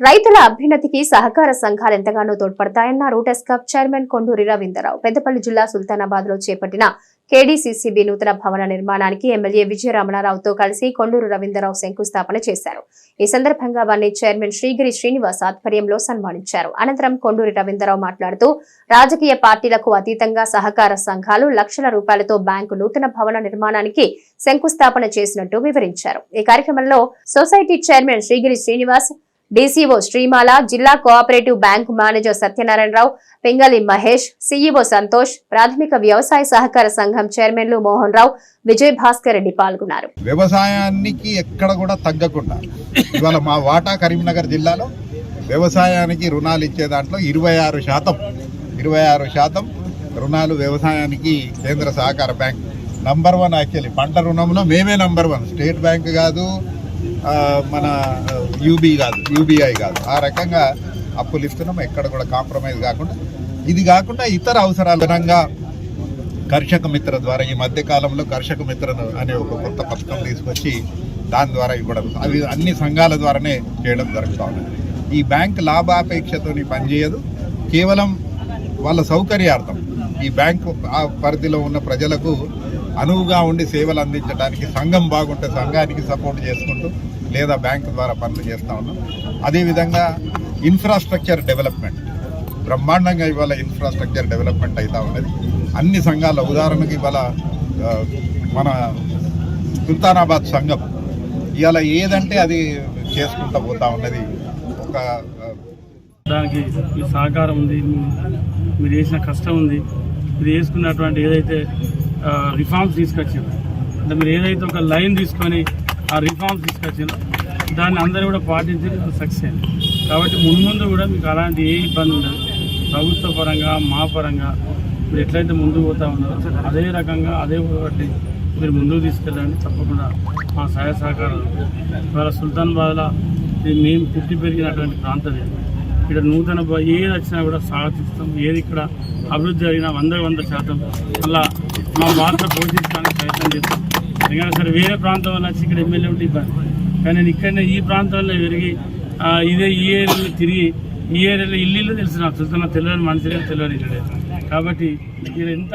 రైతుల అభ్యున్నతికి సహకార సంఘాలు ఎంతగానో తోడ్పడతాయన్న రూటస్ కప్ చైర్మన్ కొండూరి రవీంద్రరావు పెద్దపల్లి జిల్లా సుల్తానాబాద్లో చేపట్టిన కేడీసీసీబీ నూతన భవన నిర్మాణానికి ఎమ్మెల్యే విజయ రమణారావుతో కలిసి కొండూరు రవీంద్రరావు శంకుస్థాపన చేశారు. ఈ సందర్భంగా వారిని చైర్మన్ శ్రీగిరి శ్రీనివాస్ ఆధ్వర్యంలో సన్మానించారు. అనంతరం కొండూరి రవీంద్రరావు మాట్లాడుతూ రాజకీయ పార్టీలకు అతీతంగా సహకార సంఘాలు లక్షల రూపాయలతో బ్యాంకు నూతన భవన నిర్మాణానికి శంకుస్థాపన చేసినట్టు వివరించారు. ఈ కార్యక్రమంలో society chairman Srigiri Srinivas DCO Srimala జిల్లా cooperative bank manager Satyanarayana Rao Pingali Mahesh CEO Santosh ప్రాథమిక వ్యవసాయ సహకార సంఘం చైర్మన్లు మోహన్ రావు విజయ్ భాస్కర్ రెడ్డి పాల్గొన్నారు. వ్యవసాయానికి ఎక్కడ కూడా తగ్గకుండా ఇవాళ మా వాటా కరీంనగర్ జిల్లాలో వ్యవసాయానికి రుణాలు ఇచ్చే దాంట్లో ఇరవై ఆరు శాతం ఇరవై ఆరు శాతం రుణాలు వ్యవసాయానికి కేంద్ర సహకార బ్యాంక్. నంబర్ వన్ యాక్చువల్లీ పంట రుణంలో మేమే నంబర్ వన్ స్టేట్ బ్యాంక్ కాదు మన యూబీ కాదు యూబీఐ కాదు. ఆ రకంగా అప్పులు ఇస్తున్నాం. ఎక్కడ కూడా కాంప్రమైజ్ కాకుండా ఇది కాకుండా ఇతర అవసరాలు ఘనంగా కర్షక మిత్ర ద్వారా ఈ మధ్యకాలంలో కర్షక మిత్ర అనే ఒక కొత్త పథకం తీసుకొచ్చి దాని ద్వారా ఇవ్వడం అవి అన్ని సంఘాల ద్వారానే చేయడం జరుగుతూ ఉన్నది. ఈ బ్యాంక్ లాభాపేక్షతో పనిచేయదు. కేవలం వాళ్ళ సౌకర్యార్థం. ఈ బ్యాంకు ఆ పరిధిలో ఉన్న ప్రజలకు అనువుగా ఉండి సేవలు అందించడానికి సంఘం బాగుంటే సంఘానికి సపోర్ట్ చేసుకుంటూ లేదా బ్యాంక్ ద్వారా పనులు చేస్తూ ఉన్నాం. అదేవిధంగా ఇన్ఫ్రాస్ట్రక్చర్ డెవలప్మెంట్ బ్రహ్మాండంగా ఇవాళ ఇన్ఫ్రాస్ట్రక్చర్ డెవలప్మెంట్ అవుతూ ఉన్నది. అన్ని సంఘాల ఉదాహరణకు ఇవాళ మన సుల్తానాబాద్ సంఘం ఇవాళ ఏదంటే అది చేసుకుంటూ పోతా ఉన్నది. ఒక దానికి మీ సహకారం ఉంది మీరు చేసిన కష్టం ఉంది. మీరు చేసుకున్నటువంటి ఏదైతే రిఫార్మ్స్ తీసుకొచ్చారు అంటే మీరు ఏదైతే ఒక లైన్ తీసుకొని ఆ రిఫార్మ్స్ తీసుకొచ్చిన దాన్ని అందరూ కూడా పాటించి సక్సెస్ అయింది. కాబట్టి ముందు ముందు కూడా మీకు అలాంటి ఏ ఇబ్బంది ఉండదు. ప్రభుత్వ పరంగా మా పరంగా మీరు ఎట్లయితే ముందుకు పోతా ఉన్నారో అదే రకంగా అదే కాబట్టి మీరు ముందుకు తీసుకెళ్ళండి. తప్పకుండా మా సహాయ సహకారాలు. ఇవాళ సుల్తాన్బాద్లో ఇది మేము పుట్టి పెరిగినటువంటి ప్రాంతం ఇక్కడ నూతన ఏది వచ్చినా కూడా స్వాగతిస్తాం ఏది ఇక్కడ అభివృద్ధి జరిగినా వంద వంద శాతం. అలా మా వార్త పోషించడానికి ప్రయత్నం చేస్తాం. ఎందుకంటే సరే వేరే ప్రాంతం వల్ల వచ్చి ఇక్కడ ఎమ్మెల్యే ఉంటే ఇబ్బంది. కానీ నేను ఇక్కడనే ఈ ప్రాంతంలో పెరిగి ఇదే ఈ ఏరియాలో తిరిగి ఈ ఏరియాలో ఇల్లు తెలుసు నాకు చూస్తున్నా తెలియని మనుషులే తెలియని ఇక్కడ కాబట్టి ఇక్కడ ఎంత